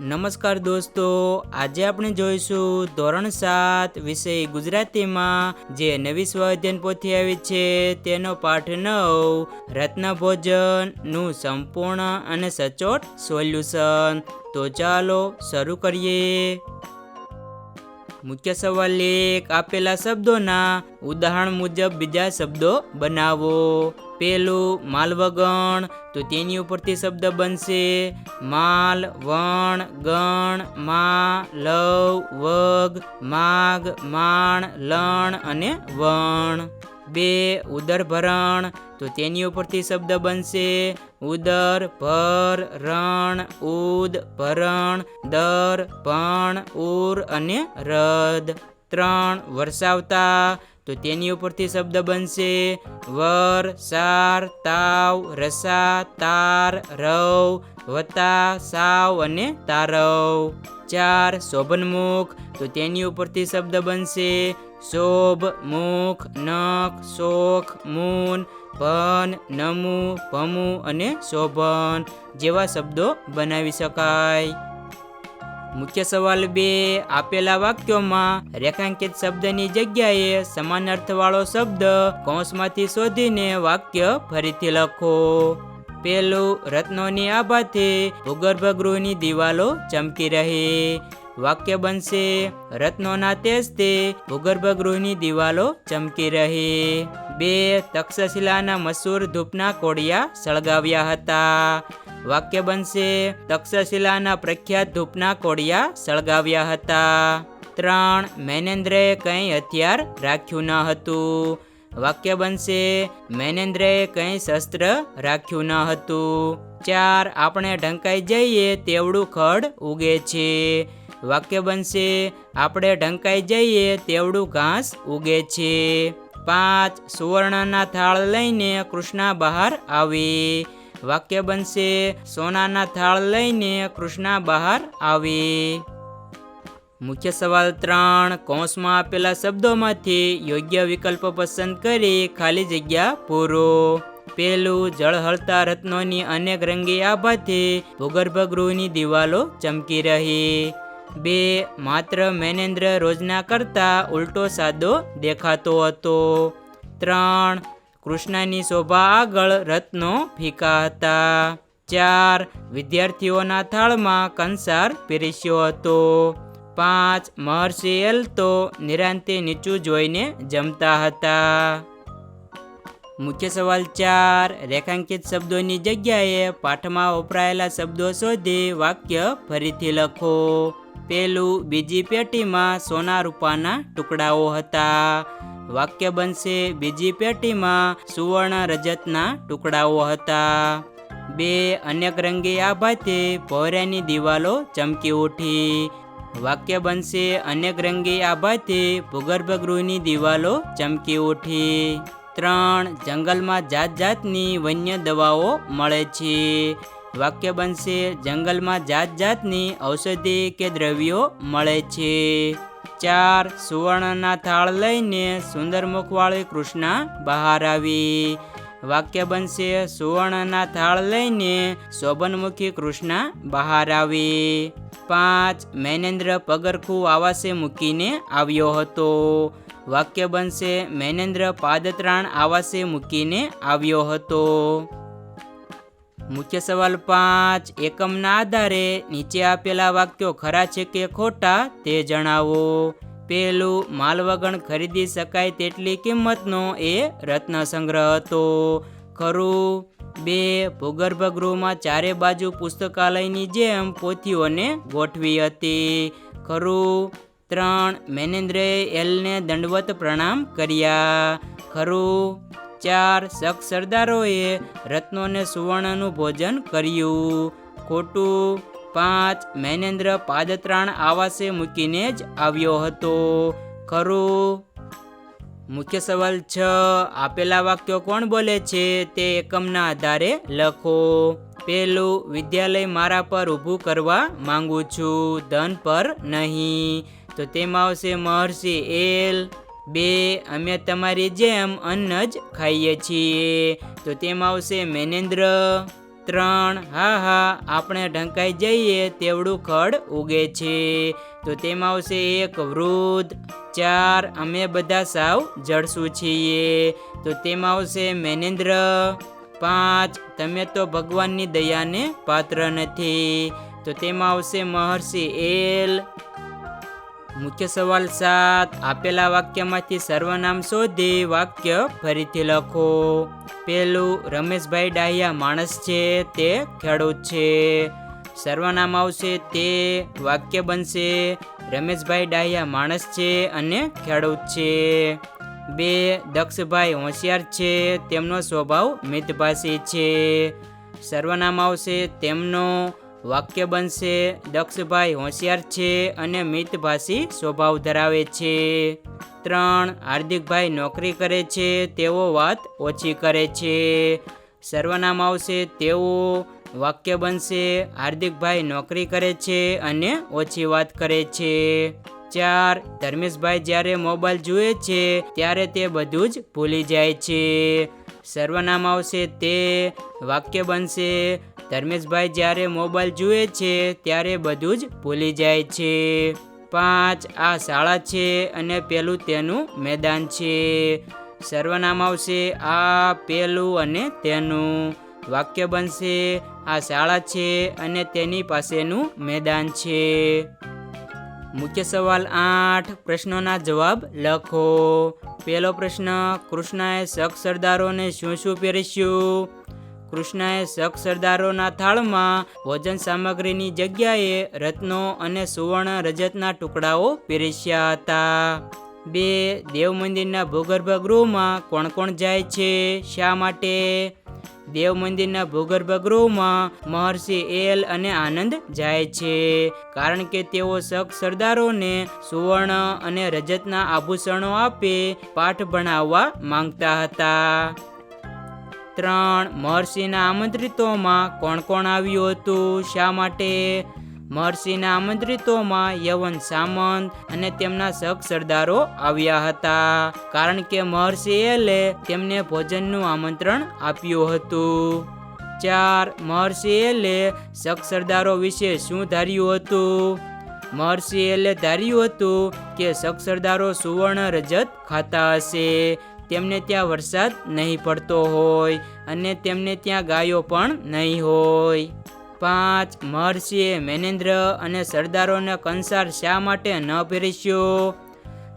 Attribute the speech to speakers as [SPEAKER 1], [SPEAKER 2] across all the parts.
[SPEAKER 1] નમસ્કાર દોસ્તો, આજે આપણે જોઈશું ધોરણ સાત વિષય ગુજરાતીમાં. જે નવી સ્વાધ્યાયન પોથી આવી છે, તેનો પાઠ નવ રત્નભોજનનું સંપૂર્ણ અને સચોટ સોલ્યુશન. તો ચાલો શરૂ કરીએ. મુખ્ય સવાલ એક, આપેલા શબ્દોના ઉદાહરણ મુજબ બીજા શબ્દો બનાવો. પેલું માલવગણ, તો તેની ઉપરથી શબ્દ બનશે માલ, વણ, ગણ, મા, લવ, વગ, માગ, માણ, લણ અને વણ. બે ઉદર ભરણ તો તેની ઉપરથી શબ્દ બનશે ઉદર, ભર, રણ, ઉદ, ભરણ, દર ભણ ઉર અને રદ. ત્રણ, વરસાવતા તો તેની ઉપરથી શબ્દ બનશે વર, સાર, તાવ, રસા, તાર, રવ, વતા, સાવ અને તારવ. ચાર, શોભનમુખ. તો તેની ઉપરથી શબ્દ બનશે શોભ, મુખ, નખ, શોખ, મૂન, ભન, નમુ, ભમુ અને શોભન જેવા શબ્દો બનાવી શકાય. મુખ્ય સવાલ બે. આપેલા વાક્યોમાં રેખાંકિત શબ્દની જગ્યાએ સમાન અર્થવાળો શબ્દ કૌંસમાંથી શોધીને વાક્ય ફરીથી લખો. પેલું, રત્નોની આભાથી ભૂગર્ભ ગૃહની દિવાલો ચમકી રહે. વાક્ય બનશે, રત્નોના તેજથી ભૂગર્ભ ગૃહની દિવાલો ચમકી રહે. બે તક્ષશિલાના મસૂર ધૂપના કોડિયા સળગાવ્યા હતા. વાક્ય બનશે, તક્ષશિલાના પ્રખ્યાત ધૂપના કોડિયા સળગાવ્યા હતા. ત્રણ, મેનેન્દ્રએ કંઈ હથિયાર રાખ્યું ન હતું. વાક્ય બનશે, મેનેન્દ્રએ કંઈ શસ્ત્ર રાખ્યું ન હતું. ચાર, આપણે ઢંકાઈ જઈએ તેવડું ખડ ઉગે છે. વાક્ય બનશે, આપણે ઢંકાઈ જઈએ તેવડું ઘાસ ઉગે છે. પાંચ સુવર્ણના થાળ લઈને કૃષ્ણા બહાર આવી. વાક્ય બનશે, સોનાના થાળ લઈને કૃષ્ણા બહાર આવી. મુખ્ય સવાલ ત્રણ, કૌંસમાં આપેલા શબ્દોમાંથી યોગ્ય વિકલ્પ પસંદ કરી ખાલી જગ્યા પૂરો. પેલું જળહળતા રત્નોની અનેક રંગી આભાથી ભૂગર્ભ ગૃહની દિવાલો ચમકી રહી. બે માત્ર મેનેન્દ્ર રોજના કરતા ઉલટો સાદો દેખાતો હતો. ત્રણ, કૃષ્ણની શોભા આગળ રત્નો ફીકા હતા. ચાર, વિદ્યાર્થીઓના થાળમાં કંસાર પીરસ્યો હતો. પાંચ, મહર્ષિ એલ તો નિરાંતે નીચું જોઈને જમતા હતા. મુખ્ય સવાલ ચાર, રેખાંકિત શબ્દોની જગ્યાએ પાઠમાં વપરાયેલા શબ્દો શોધી વાક્ય ફરીથી લખો. પેલું બીજી પેટીમાં સોના રૂપાના ટુકડાઓ હતા. વાક્ય બનશે, બીજી પેટીમાં સુવર્ણ રજતના ટુકડાઓ હતા. બે, અનેક રંગી આભાથી ભોયરાની દિવાલો ચમકી ઉઠી. વાક્ય બનશે, અનેક રંગી આભાથી ભૂગર્ભગૃહની દિવાલો ચમકી ઉઠી. ત્રણ જંગલમાં જાત જાતની વન્ય દવાઓ મળે છે. વાક્ય બનશે, જંગલમાં જાત જાતની ઔષધિ કે દ્રવ્યો મળે છે. ચાર, સુવર્ણના થાળ લઈને સુંદર મુખવાળી કૃષ્ણા બહાર આવી. વાક્ય બનશે, સુવર્ણના થાળ લઈને શોભનમુખી કૃષ્ણા બહાર આવી. પાંચ મેનેન્દ્ર પગરખું આવાસે મૂકીને આવ્યો હતો. વાક્ય બનશે મેનેન્દ્ર પાદત્રાણ આવાસે મૂકીને આવ્યો હતો. મુખ્ય સવાલ પાંચ, એકમના આધારે નીચે આપેલા વાક્યો ખરા છે કે ખોટા તે જણાવો. પહેલું, માલવગણ ખરીદી શકાય તેટલી કિંમતનો એ રત્ન સંગ્રહ હતો. ખરું. બે, ભૂગર્ભ ગૃહમાં ચારે બાજુ પુસ્તકાલયની જેમ પોથીઓને ગોઠવી હતી. ખરું. ત્રણ મેનેન્દ્રએ એલને દંડવત પ્રણામ કર્યા. ખરું. ચાર શક સરદારોએ રત્નોને સુવર્ણનું ભોજન કર્યું. ખોટું. પાંચ મેનેન્દ્ર પાદત્રાણ આવાસે મૂકીને જ આવ્યો હતો. ખરું. મુખ્ય સવાલ છ. આપેલા વાક્યો કોણ બોલે છે તે એકમના આધારે લખો. પેલું, વિદ્યાલય મારા પર ઊભું કરવા માંગુ છું. ધન પર નહીં. તો તેમાં આવશે મહર્ષિ એલ બે. અમે તમારી જેમ અન્ન જ ખાઈએ છીએ. તો તેમાં આવશે મેનેન્દ્ર ત્રણ. હા હા, આપણે ઢંકાઈ જઈએ તેવડું ખડ ઉગે છે. તો તેમાં આવશે એક વૃદ્ધ. ચાર, અમે બધા સાવ જળસું છીએ. તો તેમાં આવશે મેનેન્દ્ર પાંચ. તમે તો ભગવાનની દયાને પાત્ર નથી. તો તેમાં આવશે મહર્ષિ એલ મુખ્ય સવાલ સાત. આપેલા વાક્યમાંથી સર્વનામ શોધી વાક્ય ફરીથી લખો. પેલું, રમેશભાઈ ડાહિયા માણસ છે, તે ખેડૂત છે. સર્વનામ આવશે તે, વાક્ય બનશે, રમેશભાઈ ડાહિયા માણસ છે અને ખેડૂત છે. બે, દક્ષભાઈ હોશિયાર છે, તેમનો સ્વભાવ મિતભાષી છે. સર્વનામ આવશે તેમનો વાક્ય બનશે, દક્ષભાઈ હોશિયાર છે અને મિતભાષી સ્વભાવ ધરાવે છે. ત્રણ, હાર્દિકભાઈ નોકરી કરે છે, તેઓ વાત ઓછી કરે છે. સર્વનામ આવશે તેઓ, વાક્ય બનશે, હાર્દિકભાઈ નોકરી કરે છે અને ઓછી વાત કરે છે. ચાર, ધર્મેશભાઈ જ્યારે મોબાઈલ જુએ છે, ત્યારે તે બધું જ ભૂલી જાય છે. સર્વનામ આવશે તે, વાક્ય બનશે ધર્મેશભાઈ જ્યારે મોબાઈલ જુએ છે, ત્યારે બધું જ ભૂલી જાય છે. પાંચ, આ શાળા છે અને પેલું તેનું મેદાન છે. સર્વનામ આવશે આ, પેલું અને તેનું. વાક્ય બનશે આ શાળા છે અને તેની પાસેનું મેદાન છે. મુખ્ય સવાલ આઠ, પ્રશ્નોના જવાબ લખો. પહેલો પ્રશ્ન, કૃષ્ણએ શક સરદારોને શું શું પહેરીશું કૃષ્ણએ શક સરદારોના થાળમાં ભોજન સામગ્રીની જગ્યાએ રત્નો અને સુવર્ણ રજતના ટુકડાઓ પીરસ્યા હતા. બે દેવ મંદિરના ભૂગર્ભ ગૃહમાં કોણ કોણ જાય છે? શા માટે? દેવ મંદિરના ભૂગર્ભ ગૃહમાં મહર્ષિ એલ અને આનંદ જાય છે, કારણ કે તેઓ શક સરદારોને સુવર્ણ અને રજતના આભૂષણો આપે પાઠ ભણાવવા માંગતા હતા. ત્રણ મહર્ષિના આમંત્રિતોમાં કોણ કોણ આવ્યું હતું? શા માટે? મહર્ષિના આમંત્રિતોમાં યવન સામંત અને તેમના સખ સરદારો આવ્યા હતા. કારણ કે મહર્ષિ એલે તેમને ભોજનનું આમંત્રણ આપ્યું હતું. ચાર, મહર્ષિ એલે શક સરદારો વિશે શું ધાર્યું હતું? મહર્ષિ એલે ધાર્યું હતું કે શક સરદારો સુવર્ણ રજત ખાતા હશે. તેમને ત્યાં વરસાદ નહીં પડતો હોય અને તેમને ત્યાં ગાયો પણ નહીં હોય. પાંચ, મહર્ષિએ મેનેન્દ્ર અને સરદારોને કંસાર શા માટે ન પહેરીશ્યો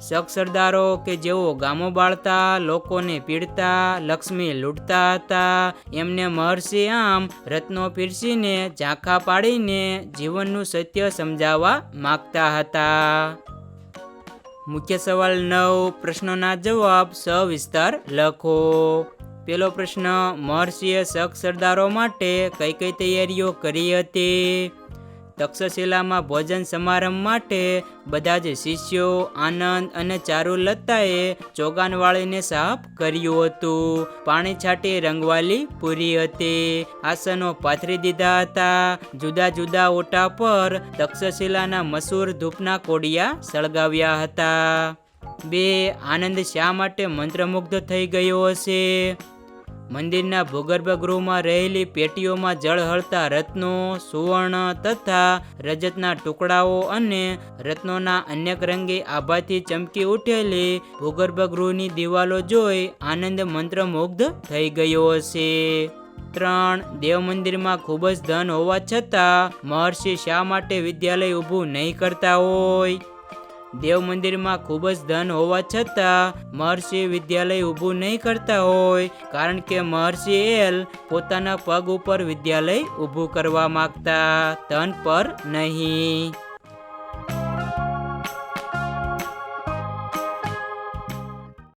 [SPEAKER 1] શક સરદારો કે જેઓ ગામો બાળતા, લોકોને પીડતા, લક્ષ્મી લૂંટતા હતા, એમને મહર્ષિ આમ રત્નો પીરસીને, ઝાંખા પાડીને જીવનનું સત્ય સમજાવવા માગતા હતા. મુખ્ય સવાલ નવ, પ્રશ્નોના જવાબ સવિસ્તાર લખો. પેલો પ્રશ્ન, મહર્ષિએ શક સરદારો માટે કઈ કઈ તૈયારીઓ કરી હતી? તક્ષશિલામાં ભોજન સમારંભ માટે બધા જ શિષ્યો, આનંદ અને ચારુલતાએ ચોગાનવાળીને સાફ કર્યું હતું. પાણી છાંટી રંગવાલી પૂરી હતી. આસનો પાથરી દીધા હતા. જુદા જુદા ઓટા પર તક્ષશિલાના મસૂર ધૂપના કોડિયા સળગાવ્યા હતા. બે આનંદ શા માટે મંત્રમુગ્ધ થઈ ગયો હશે? મંદિરના ભૂગર્ભ ગૃહમાં રહેલી પેટીઓમાં જળહળતા રત્નો, સુવર્ણ તથા રજતના ટુકડાઓ અને રત્નોના અનેક રંગી આભાથી ચમકી ઉઠેલી ભૂગર્ભ ગૃહની દિવાલો જોઈ આનંદ મંત્રમુગ્ધ થઈ ગયો હશે. ત્રણ દેવ મંદિરમાં ખૂબ જ ધન હોવા છતાં મહર્ષિ શા માટે વિદ્યાલય ઊભું નહીં કરતા હોય? દેવ મંદિરમાં ખૂબ જ ધન હોવા છતાં મહર્ષિ વિદ્યાલય ઊભું નહીં કરતા હોય, કારણ કે મહર્ષિ એલ પોતાના પગ ઉપર વિદ્યાલય ઊભું કરવા માંગતા, ધન પર નહીં.